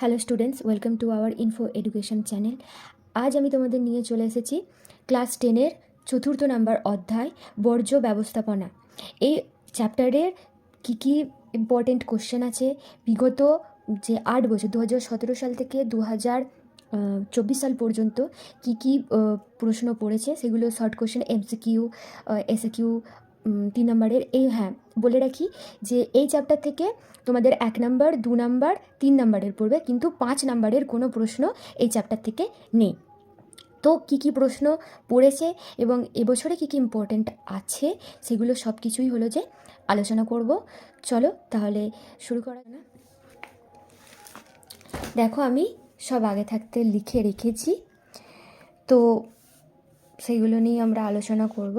Hello students welcome to our info education channel আজ আমি তোমাদের নিয়ে চলে এসেছি ক্লাস টেনের চতুর্থ নাম্বার অধ্যায়, বর্জ্য ব্যবস্থাপনা। এই চ্যাপ্টারের কী কী ইম্পর্টেন্ট কোশ্চেন আছে? বিগত যে আট বছর দু সতেরো সাল থেকে দু হাজার চব্বিশ সাল পর্যন্ত কী কী প্রশ্ন পড়েছে, সেগুলো শর্ট কোশ্চেন এমসিকিউ এসএকিউ তিন নম্বরের এই হ্যাঁ বলে রাখি যে এই চ্যাপ্টার থেকে তোমাদের এক নাম্বার দু নাম্বার তিন নাম্বারের পড়বে, কিন্তু পাঁচ নাম্বারের কোনো প্রশ্ন এই চ্যাপ্টার থেকে নেই। তো কী কী প্রশ্ন পড়েছে এবং এবছরে কী কী ইম্পর্ট্যান্ট আছে সেগুলো সব কিছুই হলো যে আলোচনা করব। চলো তাহলে শুরু করা না দেখো আমি সব আগে থাকতে লিখে রেখেছি। তো সেইগুলো নিয়ে আমরা আলোচনা করব।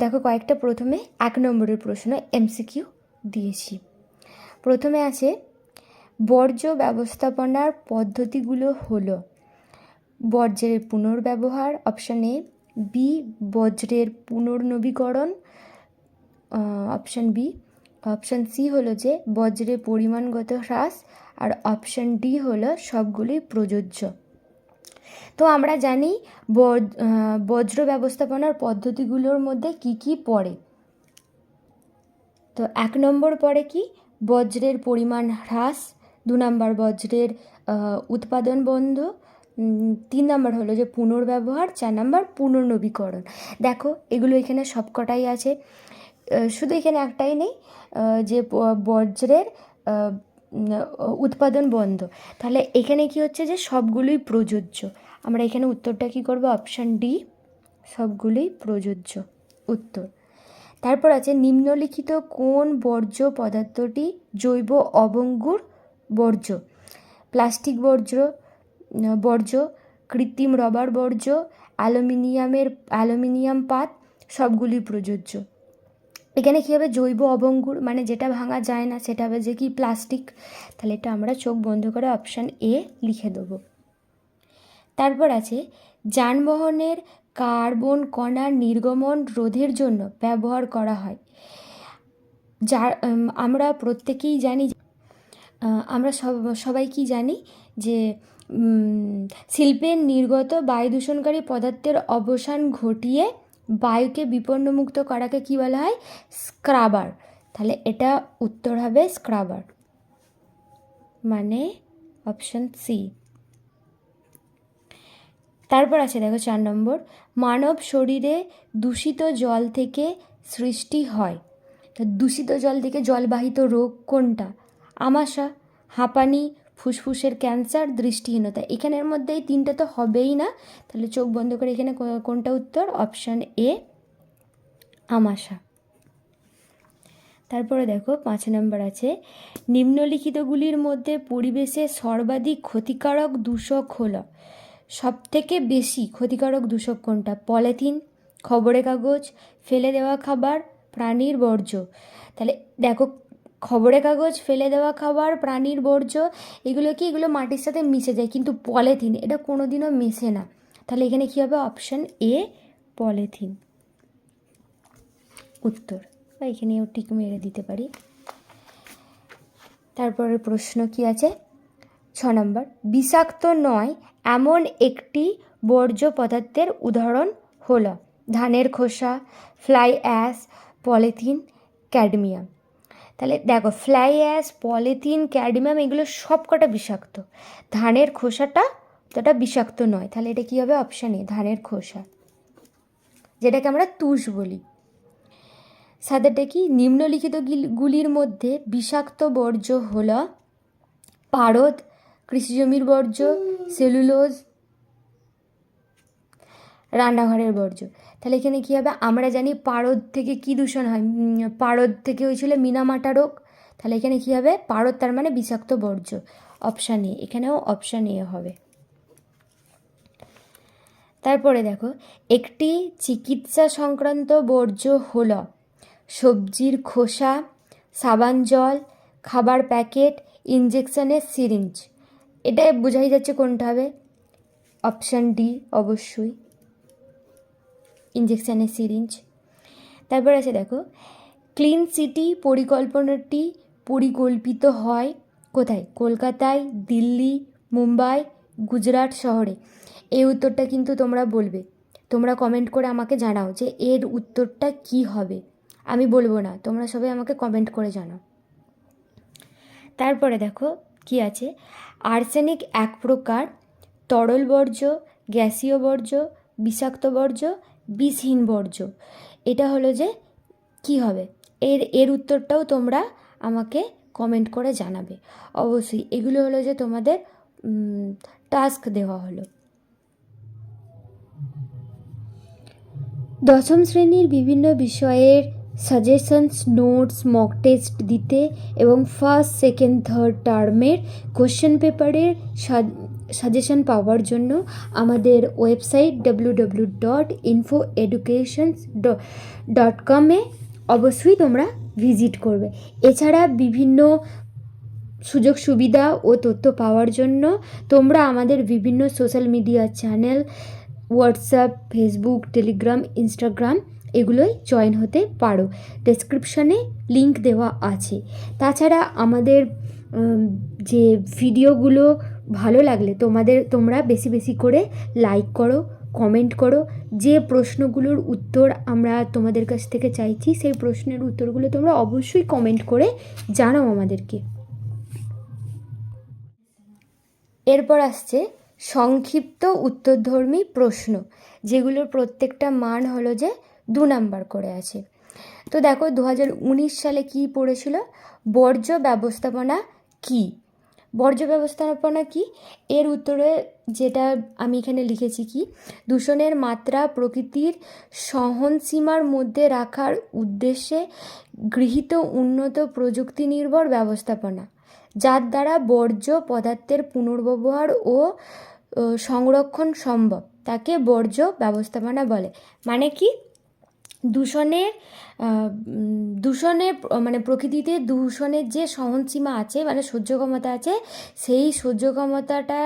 দেখো কয়েকটা, প্রথমে এক নম্বরের প্রশ্ন এমসিকিউ দিয়েছি। প্রথমে আছে, বর্জ্য ব্যবস্থাপনার পদ্ধতিগুলো হলো বর্জ্যের পুনর্ব্যবহার অপশান এ বি বজ্রের পুনর্নবীকরণ অপশান বি অপশান সি হলো যে বজ্রের পরিমাণগত হ্রাস, আর অপশান ডি হলো সবগুলি প্রযোজ্য। তো আমরা জানি বজ- বজ্র ব্যবস্থাপনার পদ্ধতিগুলোর মধ্যে কি কি পড়ে। তো এক নম্বর পড়ে কি? বজ্রের পরিমাণ হ্রাস, দু নম্বর বজ্রের উৎপাদন বন্ধ তিন নম্বর হলো যে পুনর্ব্যবহার, চার নম্বর পুনর্নবীকরণ। দেখো, এগুলো এখানে সবকটাই আছে। শুধু এখানে একটাই নেই যে বজ্রের উৎপাদন বন্ধ। তাহলে এখানে কি হচ্ছে যে সবগুলোই প্রযোজ্য। আমরা এখানে উত্তরটা কি করব? অপশান ডি সবগুলোই প্রযোজ্য উত্তর। তারপর আছে নিম্নলিখিত কোন বর্জ্য পদার্থটি জৈব অবঙ্গুর বর্জ্য? প্লাস্টিক বর্জ্য বর্জ্য, কৃত্রিম রবার বর্জ্য, অ্যালুমিনিয়ামের, অ্যালুমিনিয়াম পাত সবগুলি প্রযোজ্য। এখানে কী হবে জৈব অবঙ্গুর মানে যেটা ভাঙা যায় না, সেটা হবে যে কি প্লাস্টিক। তাহলে এটা আমরা চোখ বন্ধ করে অপশান এ লিখে দেবো। তারপর আছে, যানবাহনের কার্বন কণার নির্গমন রোধের জন্য ব্যবহার করা হয়। যার আমরা প্রত্যেকেই জানি আমরা সব, সবাই কি জানি যে শিল্পের নির্গত বায়ু দূষণকারী পদার্থের অবসান ঘটিয়ে বায়ুকে বিপন্নমুক্ত করাকে কি বলা হয়? স্ক্রাবার। তাহলে এটা উত্তর হবে স্ক্রাবার। মানে অপশন সি। তারপর আছে দেখো চার নম্বর। মানব শরীরে দূষিত জল থেকে সৃষ্টি হয়। তো দূষিত জল থেকে জলবাহিত রোগ কোনটা? আমাশা হাঁপানি ফুসফুসের ক্যান্সার, দৃষ্টিহীনতা। এখানের মধ্যে এই তিনটা তো হবেই না। তাহলে চোখ বন্ধ করে এখানে কোনটা উত্তর? অপশান এ, আমাশা। তারপরে দেখো, পাঁচ নম্বর আছে। নিম্নলিখিতগুলির মধ্যে পরিবেশে সর্বাধিক ক্ষতিকারক দূষক হলো সব থেকে বেশি ক্ষতিকারক দূষক কোনটা? পলিথিন, খবরের কাগজ, ফেলে দেওয়া খাবার, প্রাণীর বর্জ্য। তাহলে দেখো খবরের কাগজ, ফেলে দেওয়া খাবার, প্রাণীর বর্জ্য, এগুলো কি, এগুলো মাটির সাথে মিশে যায়। কিন্তু পলিথিন, এটা কোনোদিনও মেশে না। তাহলে এখানে কী হবে? Option A polythene. উত্তর। বা এখানেও টিক মেরে দিতে পারি। তারপরের প্রশ্ন কি আছে? ছ নম্বর। বিষাক্ত নয়, এমন একটি বর্জ্য পদার্থের উদাহরণ হলো ধানের খোসা, ফ্লাই অ্যাশ, পলিথিন, ক্যাডমিয়াম। তাহলে দেখো ফ্লাই অ্যাশ পলিথিন ক্যাডমিয়াম এগুলো সব কটা বিষাক্ত। ধানের খোসাটা তোটা বিষাক্ত নয়। তাহলে এটা কী হবে? অপশানে ধানের খোসা। যেটাকে আমরা তুষ বলি। সাদাটা কি? নিম্নলিখিত গিল- গুলির মধ্যে বিষাক্ত বর্জ্য হল পারদ, কৃষিজমির বর্জ্য সেলুলোজ রান্নাঘরের বর্জ্য। তাহলে এখানে কী হবে? আমরা জানি পারদ থেকে কী দূষণ হয়। পারদ থেকে হয়েছিল মিনামাটা রোগ। তাহলে এখানে কী হবে? পারদ তার মানে বিষাক্ত বর্জ্য। অপশান এ এখানেও অপশান এ হবে। তারপরে দেখো, একটি চিকিৎসা সংক্রান্ত বর্জ্য হল সবজির খোসা, সাবান জল, খাবার প্যাকেট ইঞ্জেকশনের সিরিঞ্জ এটা বোঝাই যাচ্ছে কোনটা হবে? অপশান ডি অবশ্যই। ইঞ্জেকশনের সিরিঞ্জ তারপর আছে দেখো ক্লিন সিটি পরিকল্পনাটি পরিকল্পিত হয় কোথায়? কলকাতায়, দিল্লি, মুম্বাই, গুজরাট শহরে। এই উত্তরটা কিন্তু তোমরা বলবে। তোমরা কমেন্ট করে আমাকে জানাও যে এর উত্তরটা কি হবে। আমি বলব না, তোমরা সবাই আমাকে কমেন্ট করে জানাও। তারপরে দেখো কি আছে? আর্সেনিক এক প্রকার, তরল বর্জ্য, গ্যাসীয় বর্জ্য, বিষাক্ত বর্জ্য বিষহীন বর্জ্য। এটা হলো যে, কি হবে? এর এর উত্তরটাও তোমরা আমাকে কমেন্ট করে জানাবে। অবশ্যই এগুলো হলো যে তোমাদের টাস্ক দেওয়া হলো। দশম শ্রেণির বিভিন্ন বিষয়ের সাজেশনস নোটস মক টেস্ট দিতে এবং ফার্স্ট সেকেন্ড থার্ড টার্মের কোশ্চেন পেপারের সাজেশন পাওয়ার জন্য আমাদের website W W dot info educations dot কমে অবশ্যই তোমরা ভিজিট করবে। এছাড়া বিভিন্ন সুযোগ সুবিধা ও তথ্য পাওয়ার জন্য তোমরা আমাদের বিভিন্ন social media channel WhatsApp Facebook Telegram Instagram এগুলোই জয়েন হতে পারো। ডেসক্রিপশনে লিংক দেওয়া আছে। তাছাড়া আমাদের যে ভিডিওগুলো ভালো লাগলে তোমাদের, তোমরা বেশি বেশি করে লাইক করো কমেন্ট করো। যে প্রশ্নগুলোর উত্তর আমরা তোমাদের কাছ থেকে চাইছি, সেই প্রশ্নের উত্তরগুলো তোমরা অবশ্যই কমেন্ট করে জানাও আমাদেরকে। এরপর আসছে সংক্ষিপ্ত উত্তরধর্মী প্রশ্ন, যেগুলোর প্রত্যেকটা মান হলো যে দু নাম্বার করে আছে। তো দেখো, দু হাজার উনিশ সালে কি পড়েছিল? বর্জ্য ব্যবস্থাপনা কি? বর্জ্য ব্যবস্থাপনা কি? এর উত্তরে যেটা আমি এখানে লিখেছি কি? দূষণের মাত্রা প্রকৃতির সহনসীমার মধ্যে রাখার উদ্দেশ্যে গৃহীত উন্নত প্রযুক্তি নির্ভর ব্যবস্থাপনা, যার দ্বারা বর্জ্য পদার্থের পুনর্ব্যবহার ও, সংরক্ষণ সম্ভব। তাকে বর্জ্য ব্যবস্থাপনা বলে। মানে কি? দূষণের দূষণের মানে প্রকৃতিতে দূষণের যে সহনসীমা আছে মানে সহ্য ক্ষমতা আছে, সেই সহ্য ক্ষমতাটা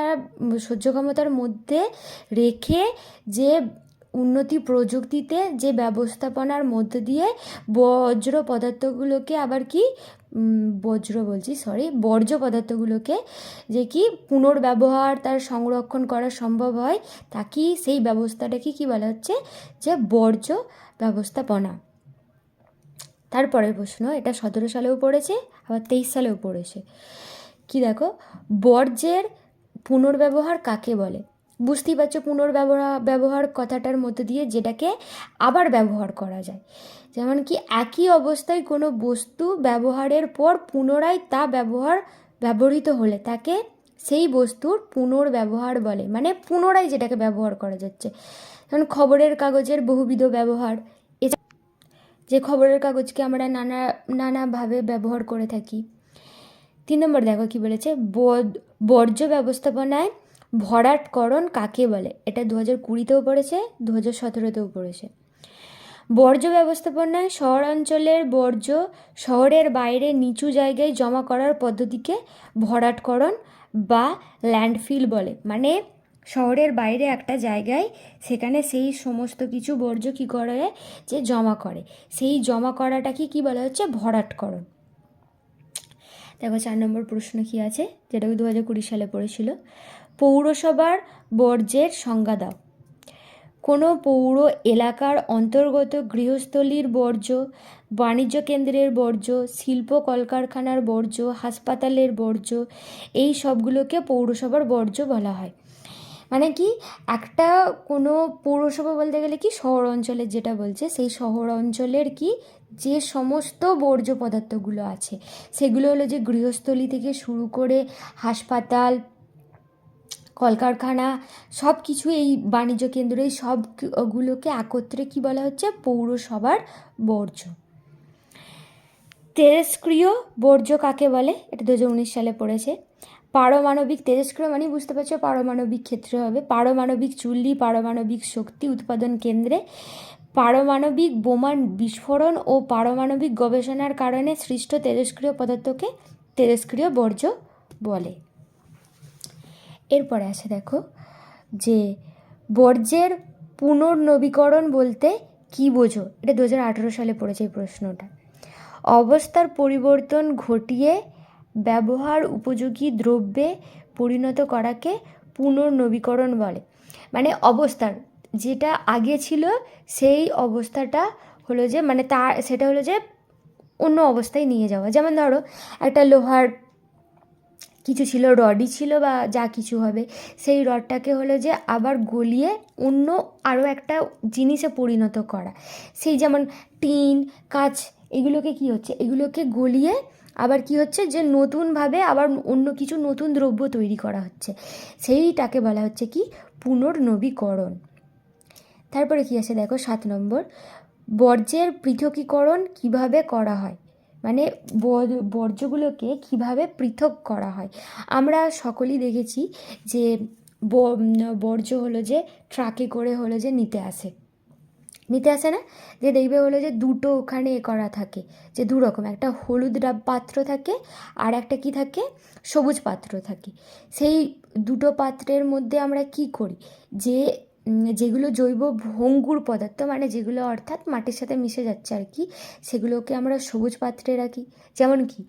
সহ্য ক্ষমতার মধ্যে রেখে যে উন্নতি প্রযুক্তিতে যে ব্যবস্থাপনার মধ্য দিয়ে বজ্র পদার্থগুলোকে আবার কি বজ্র বলছি সরি বর্জ্য পদার্থগুলোকে যে কি পুনর্ব্যবহার, তার সংরক্ষণ করা সম্ভব হয় তাকে সেই ব্যবস্থাটাকে কি বলা হচ্ছে, যে বর্জ্য ব্যবস্থাপনা। তারপরের প্রশ্ন, এটা সতেরো সালেও পড়েছে, আবার তেইশ সালেও পড়েছে। কি দেখো, বর্জ্যের পুনর্ব্যবহার কাকে বলে? বুঝতেই পারছ পুনর্ব্যবহার ব্যবহার কথাটার মধ্যে দিয়ে যেটাকে আবার ব্যবহার করা যায়। যেমন কি, একই অবস্থায় কোনো বস্তু ব্যবহারের পর পুনরায় তা ব্যবহার, ব্যবহৃত হলে তাকে সেই বস্তুর পুনর্ব্যবহার বলে। মানে পুনরায় যেটাকে ব্যবহার করা যাচ্ছে। যেমন খবরের কাগজের বহুবিধ ব্যবহার। যে খবরের কাগজকে আমরা নানা, নানাভাবে ব্যবহার করে থাকি। তিন নম্বর দেখো কী বলেছে? বর্জ্য ব্যবস্থাপনায় ভরাটকরণ কাকে বলে? এটা দু হাজার কুড়িতেও পড়েছে দু হাজার সতেরোতেও পড়েছে। বর্জ্য ব্যবস্থাপনায় শহরাঞ্চলের বর্জ্য শহরের বাইরে নিচু জায়গায় জমা করার পদ্ধতিকে ভরাটকরণ বা ল্যান্ডফিল বলে। মানে শহরের বাইরে একটা জায়গায় সেখানে সেই সমস্ত কিছু বর্জ্য কী করে? যে জমা করে। সেই জমা করাটাকে কী বলা হচ্ছে? ভরাটকরণ। দেখো, চার নম্বর প্রশ্ন কী আছে? যেটা দু হাজার কুড়ি সালে পড়েছিল। পৌরসভার বর্জ্যের সংজ্ঞা দাও। কোনো পৌর এলাকার অন্তর্গত গৃহস্থলীর বর্জ্য, বাণিজ্য কেন্দ্রের বর্জ্য, শিল্প কলকারখানার বর্জ্য, হাসপাতালের বর্জ্য, এই সবগুলোকে পৌরসভার বর্জ্য বলা হয়। মানে কি একটা কোনো পৌরসভা বলতে গেলে কি শহর অঞ্চলের যেটা বলছে, সেই শহর অঞ্চলের কি যে সমস্ত বর্জ্য পদার্থগুলো আছে, সেগুলো হলো যে গৃহস্থলী থেকে শুরু করে হাসপাতাল, কলকারখানা, সব কিছু এই বাণিজ্য কেন্দ্র, এই সবগুলোকে একত্রে কি বলা হচ্ছে? পৌরসভার বর্জ্য। তেজস্ক্রিয় বর্জ্য কাকে বলে? এটা দু হাজার উনিশ সালে পড়েছে। পারমাণবিক তেজস্ক্রিয় মানে বুঝতে পারছ পারমাণবিক ক্ষেত্রে হবে। পারমাণবিক চুল্লি, পারমাণবিক শক্তি উৎপাদন কেন্দ্রে পারমাণবিক বোমান বিস্ফোরণ ও পারমাণবিক গবেষণার কারণে সৃষ্ট তেজস্ক্রিয় পদার্থকে তেজস্ক্রিয় বর্জ্য বলে। এরপরে আছে দেখো যে বর্জ্যের পুনর্নবীকরণ বলতে কি বোঝো? এটা দু হাজার আঠেরো সালে পড়েছে এই প্রশ্নটা। অবস্থার পরিবর্তন ঘটিয়ে ব্যবহার উপযোগী দ্রব্যে পরিণত করাকে পুনর্নবীকরণ বলে। মানে অবস্থার যেটা আগে ছিল, সেই অবস্থাটা হলো যে মানে তার সেটা হলো যে, অন্য অবস্থায় নিয়ে যাওয়া। যেমন ধরো, একটা লোহার কিছু ছিল, রডই ছিল বা যা কিছু হবে, সেই রডটাকে হলো যে, আবার গলিয়ে অন্য আরও একটা জিনিসে পরিণত করা। সেই যেমন টিন, কাঁচ, এগুলোকে কি হচ্ছে? এগুলোকে গলিয়ে আবার কি হচ্ছে যে নতুনভাবে আবার অন্য কিছু নতুন দ্রব্য তৈরি করা হচ্ছে। সেইটাকে বলা হচ্ছে কি? পুনর্নবীকরণ। তারপরে কি আছে দেখো? সাত নম্বর। বর্জ্যের পৃথকীকরণ কীভাবে করা হয়? মানে বর- বর্জ্যগুলোকে কীভাবে পৃথক করা হয়? আমরা সকলেই দেখেছি যে বর্জ্য হলো যে ট্রাকে করে হলো যে নিতে আসে। নিতে আসে না? যে দেখবে হলো যে দুটো ওখানে এ করা থাকে, যে দু রকম। একটা হলুদ ডাব পাত্র থাকে আর একটা কি থাকে? সবুজ পাত্র থাকে। সেই দুটো পাত্রের মধ্যে আমরা কি করি? যে যেগুলো জৈব ভঙ্গুর পদার্থ মানে যেগুলো অর্থাৎ মাটির সাথে মিশে যাচ্ছে আর কি, সেগুলোকে আমরা সবুজ পাত্রে রাখি। যেমন কি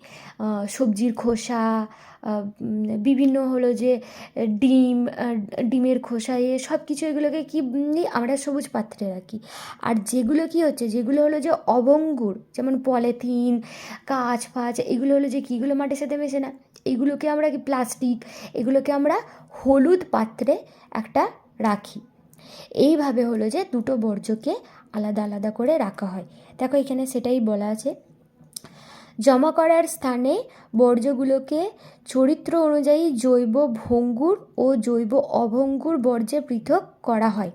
সবজির খোসা বিভিন্ন হলো যে ডিম ডিমের খোসা, এ সব কিছু এগুলোকে কি আমরা সবুজ পাত্রে রাখি। আর যেগুলো কি হচ্ছে, যেগুলো হলো যে অবঙ্গুর যেমন পলিথিন, কাঁচ ফাচ, এগুলো হলো যে কীগুলো মাটির সাথে মেশে না। এগুলোকে আমরা কি প্লাস্টিক, এগুলোকে আমরা হলুদ পাত্রে একটা রাখি। এইভাবে হলো যে দুটো বর্জ্যকে আলাদা আলাদা করে রাখা হয়। দেখো এখানে সেটাই বলা আছে। জমা করার স্থানে বর্জ্যগুলোকে চরিত্র অনুযায়ী জৈব ভঙ্গুর ও জৈব অভঙ্গুর বর্জ্যে পৃথক করা হয়।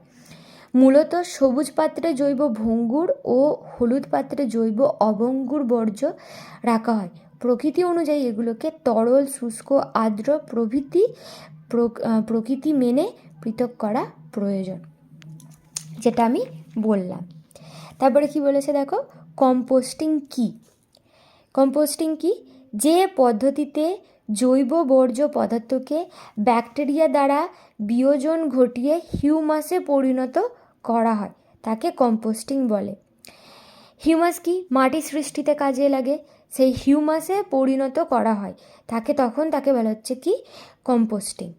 মূলত সবুজ পাত্রে জৈব ভঙ্গুর ও হলুদ পাত্রে জৈব অভঙ্গুর বর্জ্য রাখা হয়। প্রকৃতি অনুযায়ী এগুলোকে তরল, শুষ্ক, আর্দ্র প্রভৃতি প্রক- প্রকৃতি মেনে পৃথক করা প্রয়োজন, যেটা আমি বললাম। তারপরে কি বলেছে দেখো? কম্পোস্টিং কী? কম্পোস্টিং কি? যে পদ্ধতিতে জৈব বর্জ্য পদার্থকে ব্যাকটেরিয়া দ্বারা বিয়োজন ঘটিয়ে হিউমাসে পরিণত করা হয়, তাকে কম্পোস্টিং বলে। হিউমাস কি? মাটি সৃষ্টিতে কাজে লাগে, সেই হিউমাসে পরিণত করা হয়, তাকে তখন তাকে বলা হচ্ছে কি? কম্পোস্টিং।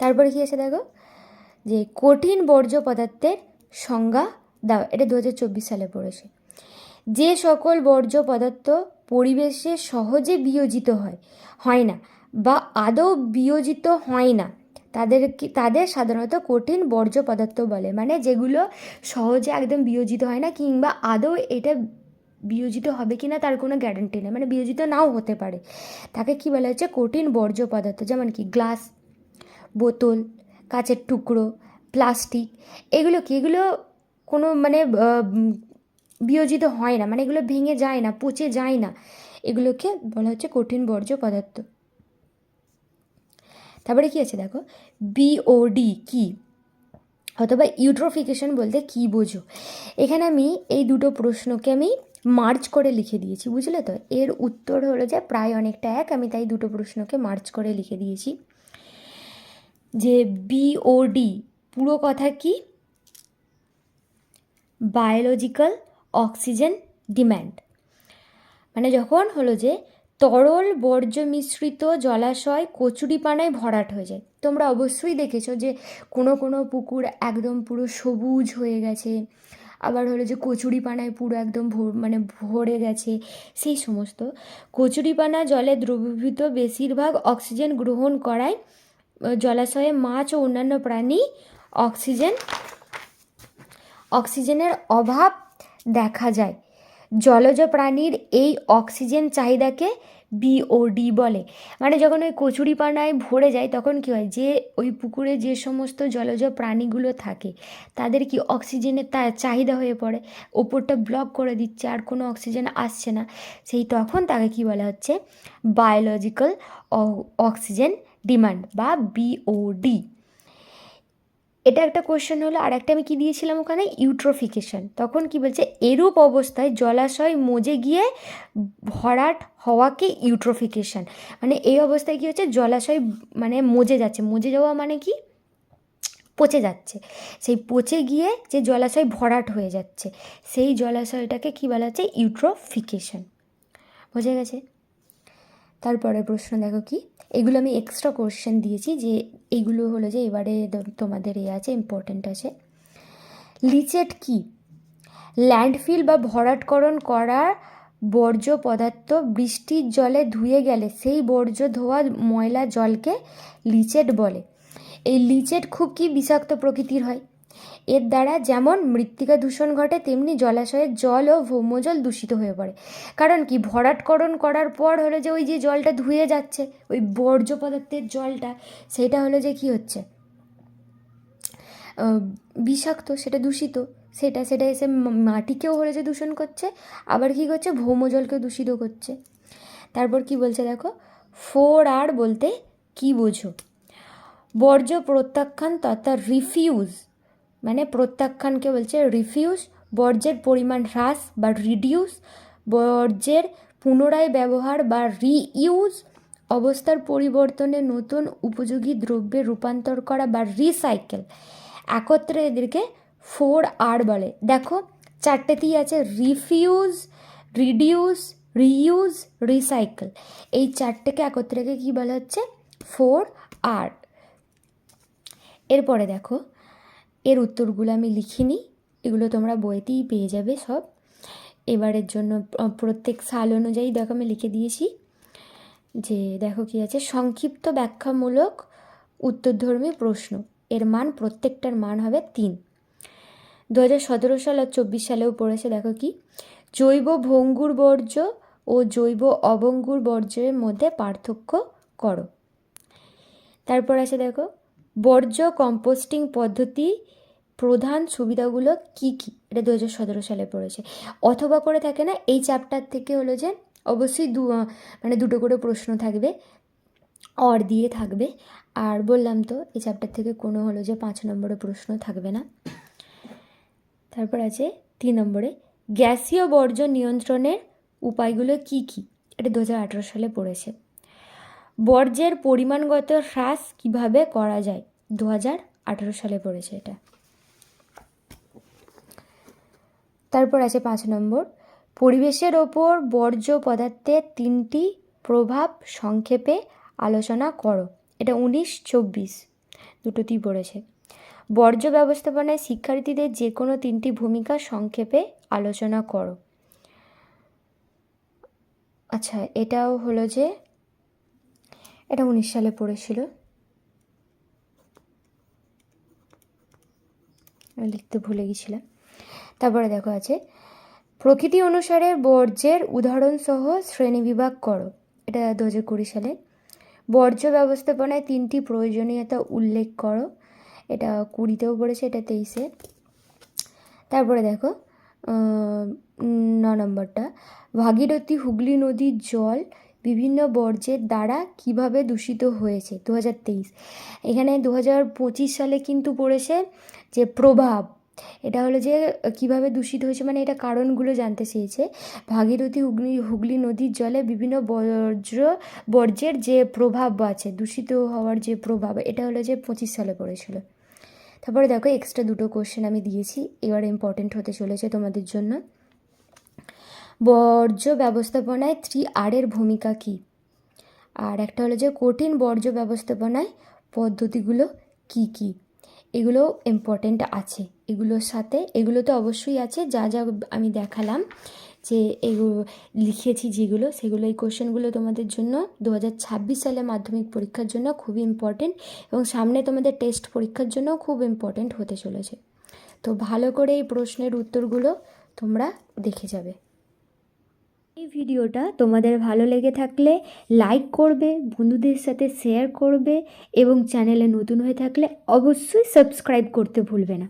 তারপরে কি আছে দেখো? যে কঠিন বর্জ্য পদার্থের সংজ্ঞা দাও এটা দু হাজার চব্বিশ সালে পড়েছে। যে সকল বর্জ্য পদার্থ পরিবেশে সহজে বিয়োজিত হয় হয় না বা আদৌ বিয়োজিত হয় না, তাদের তাদের সাধারণত কঠিন বর্জ্য পদার্থ বলে। মানে যেগুলো সহজে একদম বিয়োজিত হয় না কিংবা আদৌ এটা বিয়োজিত হবে কি না তার কোনো গ্যারান্টি নেই। মানে বিয়োজিত নাও হতে পারে। তাকে কি বলা হচ্ছে? কঠিন বর্জ্য পদার্থ, যেমন কি গ্লাস বোতল কাচের টুকরো প্লাস্টিক এগুলো কি? এগুলো কোনো মানে বিয়োজিত হয় না মানে এগুলো ভেঙে যায় না, পচে যায় না। এগুলোকে বলা হচ্ছে কঠিন বর্জ্য পদার্থ। তারপরে কি আছে দেখো? বিওডি কি? অথবা ইউট্রোফিকেশন বলতে কি বোঝো? এখানে আমি এই দুটো প্রশ্নকে আমি মার্চ করে লিখে দিয়েছি, বুঝলে তো? এর উত্তর হলো যে প্রায় অনেকটা এক, আমি তাই দুটো প্রশ্নকে মার্চ করে লিখে দিয়েছি। যে বিওডি পুরো কথা কি? বায়োলজিক্যাল অক্সিজেন ডিম্যান্ড মানে যখন হলো যে তরল বর্জ্য মিশ্রিত জলাশয় কচুরিপানায় ভরাট হয়ে যায়। তোমরা অবশ্যই দেখেছ যে কোনো কোনো পুকুর একদম পুরো সবুজ হয়ে গেছে, আবার হলো যে কচুরিপানায় পুরো একদম মানে ভরে গেছে, সেই সমস্ত কচুরিপানা জলে দ্রবীভূত বেশিরভাগ অক্সিজেন গ্রহণ করায় জলাশয়ে মাছ ও অন্যান্য প্রাণী অক্সিজেন, অক্সিজেনের অভাব দেখা যায়। জলজ প্রাণীর এই অক্সিজেন চাহিদাকে বিওডি বলে। মানে যখন ওই কচুরিপানায় ভরে যায়, তখন কী হয়? যে ওই পুকুরে যে সমস্ত জলজ প্রাণীগুলো থাকে, তাদের কি অক্সিজেনের তা চাহিদা হয়ে পড়ে? ওপরটা ব্লক করে দিচ্ছে, আর কোনো অক্সিজেন আসছে না। সেই তখন তাকে কি বলা হচ্ছে? বায়োলজিক্যাল অক্সিজেন ডিমান্ড বা বিওডি এটা একটা কোশ্চেন হলো আর একটা আমি কি দিয়েছিলাম ওখানে? ইউট্রোফিকেশন তখন কি বলছে, এরূপ অবস্থায় জলাশয় মজে গিয়ে ভরাট হওয়াকে ইউট্রোফিকেশন মানে এই অবস্থায় কি হচ্ছে, জলাশয় মানে মজে যাচ্ছে। মজে যাওয়া মানে কি? পচে যাচ্ছে। সেই পচে গিয়ে যে জলাশয় ভরাট হয়ে যাচ্ছে, সেই জলাশয়টাকে কি বলা হচ্ছে? ইউট্রোফিকেশন বোঝা গেছে? তারপরের প্রশ্ন দেখো কি? এগুলো আমি এক্সট্রা কোশ্চেন দিয়েছি যে এইগুলো হলো যে এবারে তোমাদের এ আছে ইম্পর্ট্যান্ট আছে। লিচেট কি? ল্যান্ডফিল বা ভরাটকরণ করার বর্জ্য পদার্থ বৃষ্টির জলে ধুয়ে গেলে সেই বর্জ্য ধোয়া ময়লা জলকে লিচেট বলে। এই লিচেট খুব কি বিষাক্ত প্রকৃতির হয়? এর দ্বারা যেমন মৃত্তিকা দূষণ ঘটে, তেমনি জলাশয়ের জল ও ভৌমজল দূষিত হয়ে পড়ে। কারণ কি? ভরাটকরণ করার পর হলো যে ওই যে জলটা ধুয়ে যাচ্ছে, ওই বর্জ্য পদার্থের জলটা, সেটা হলো যে কি হচ্ছে? বিষাক্ত, সেটা দূষিত, সেটা সেটা এসে মাটিকেও হলে যে দূষণ করছে, আবার কি করছে? ভৌমজলকে দূষিত করছে। তারপর কি বলছে দেখো? ফোর আর বলতে কি বোঝো? বর্জ্য প্রত্যাখ্যান তথা রিফিউজ মানে প্রত্যাখ্যানকে বলছে রিফিউজ বর্জ্যের পরিমাণ হ্রাস বা রিডিউস বর্জ্যের পুনরায় ব্যবহার বা রিইউজ অবস্থার পরিবর্তনে নতুন উপযোগী দ্রব্যে রূপান্তর করা বা রিসাইকেল একত্রে এদেরকে ফোর আর বলে। দেখো, চারটেতেই আছে রিফিউজ রিডিউস রিইউজ রিসাইকেল এই চারটেকে একত্রেকে কী বলা হচ্ছে? ফোর আর এরপরে দেখো এর উত্তরগুলো আমি লিখিনি, এগুলো তোমরা বইতেই পেয়ে যাবে সব। এবারের জন্য প্রত্যেক সাল অনুযায়ী দেখো আমি লিখে দিয়েছি যে, দেখো কি আছে, সংক্ষিপ্ত ব্যাখ্যামূলক উত্তরধর্মী প্রশ্ন। এর মান, প্রত্যেকটার মান হবে তিন। দু হাজার সতেরো সাল আর চব্বিশ সালেও পড়েছে, দেখো কি? জৈব ভঙ্গুর বর্জ্য ও জৈব অবঙ্গুর বর্জ্যের মধ্যে পার্থক্য করো। তারপর আছে, দেখো বর্জ্য কম্পোস্টিং পদ্ধতি প্রধান সুবিধাগুলো কি কি? এটা দু হাজার সতেরো সালে পড়েছে। অথবা করে থাকে না, এই চ্যাপ্টার থেকে হলো যে অবশ্যই দু মানে দুটো করে প্রশ্ন থাকবে অর দিয়ে থাকবে। আর বললাম তো, এই চ্যাপ্টার থেকে কোনো হলো যে পাঁচ নম্বরে প্রশ্ন থাকবে না। তারপর আছে তিন নম্বরে, গ্যাসীয় বর্জ্য নিয়ন্ত্রণের উপায়গুলো কি কি? এটা দু হাজার আঠেরো সালে পড়েছে। বর্জ্যের পরিমাণগত হ্রাস কীভাবে করা যায়? দু হাজার আঠেরো সালে পড়েছে এটা। তারপর আছে পাঁচ নম্বর। পরিবেশের ওপর বর্জ্য পদার্থের তিনটি প্রভাব সংক্ষেপে আলোচনা করো। এটা উনিশ, চব্বিশ। দুটোতেই পড়েছে। বর্জ্য ব্যবস্থাপনায় শিক্ষার্থীদের যে কোনো তিনটি ভূমিকা সংক্ষেপে আলোচনা করো। আচ্ছা এটাও হলো যে এটা উনিশ সালে পড়েছিল। লিখতে ভুলে গেছিলাম। তারপরে দেখো আছে, প্রকৃতি অনুসারে বর্জ্যের উদাহরণসহ শ্রেণীবিভাগ করো। এটা দু হাজার কুড়ি সালে। বর্জ্য ব্যবস্থাপনায় তিনটি প্রয়োজনীয়তা উল্লেখ করো। এটা কুড়িতেও পড়েছে, এটা তেইশে। তারপরে দেখো ন নম্বরটা। ভাগীরথী হুগলি নদীর জল বিভিন্ন বর্জ্যের দ্বারা কীভাবে দূষিত হয়েছে দু হাজার তেইশ। এখানে দু হাজার পঁচিশ সালে কিন্তু পড়েছে যে প্রভাব, এটা হলো যে কীভাবে দূষিত হয়েছে মানে এটা কারণগুলো জানতে চেয়েছে। ভাগীরথী হুগলি হুগলি নদীর জলে বিভিন্ন বর্জ্য, বর্জ্যের যে প্রভাব আছে, দূষিত হওয়ার যে প্রভাব, এটা হলো যে পঁচিশ সালে পড়েছিল। তারপরে দেখো এক্সট্রা দুটো কোশ্চেন আমি দিয়েছি, এবার ইম্পর্টেন্ট হতে চলেছে তোমাদের জন্য। বর্জ্য ব্যবস্থাপনায় থ্রি আর এর ভূমিকা কী? আর একটা হলো যে কঠিন বর্জ্য ব্যবস্থাপনায় পদ্ধতিগুলো কি কি? এগুলো ইম্পর্টেন্ট আছে। এগুলোর সাথে, এগুলো তো অবশ্যই আছে। যা যা আমি দেখালাম যে এগুলো লিখেছি যেগুলো, সেগুলো এই কোশ্চেনগুলো তোমাদের জন্য দু হাজার ছাব্বিশ সালে মাধ্যমিক পরীক্ষার জন্য খুবই ইম্পর্টেন্ট এবং সামনে তোমাদের টেস্ট পরীক্ষার জন্য খুব ইম্পর্টেন্ট হতে চলেছে। তো ভালো করে এই প্রশ্নের উত্তরগুলো তোমরা দেখে যাবে। এই ভিডিওটা তোমাদের ভালো লেগে থাকলে লাইক করবে, বন্ধুদের সাথে শেয়ার করবে এবং চ্যানেলে নতুন হয়ে থাকলে অবশ্যই সাবস্ক্রাইব করতে ভুলবে না।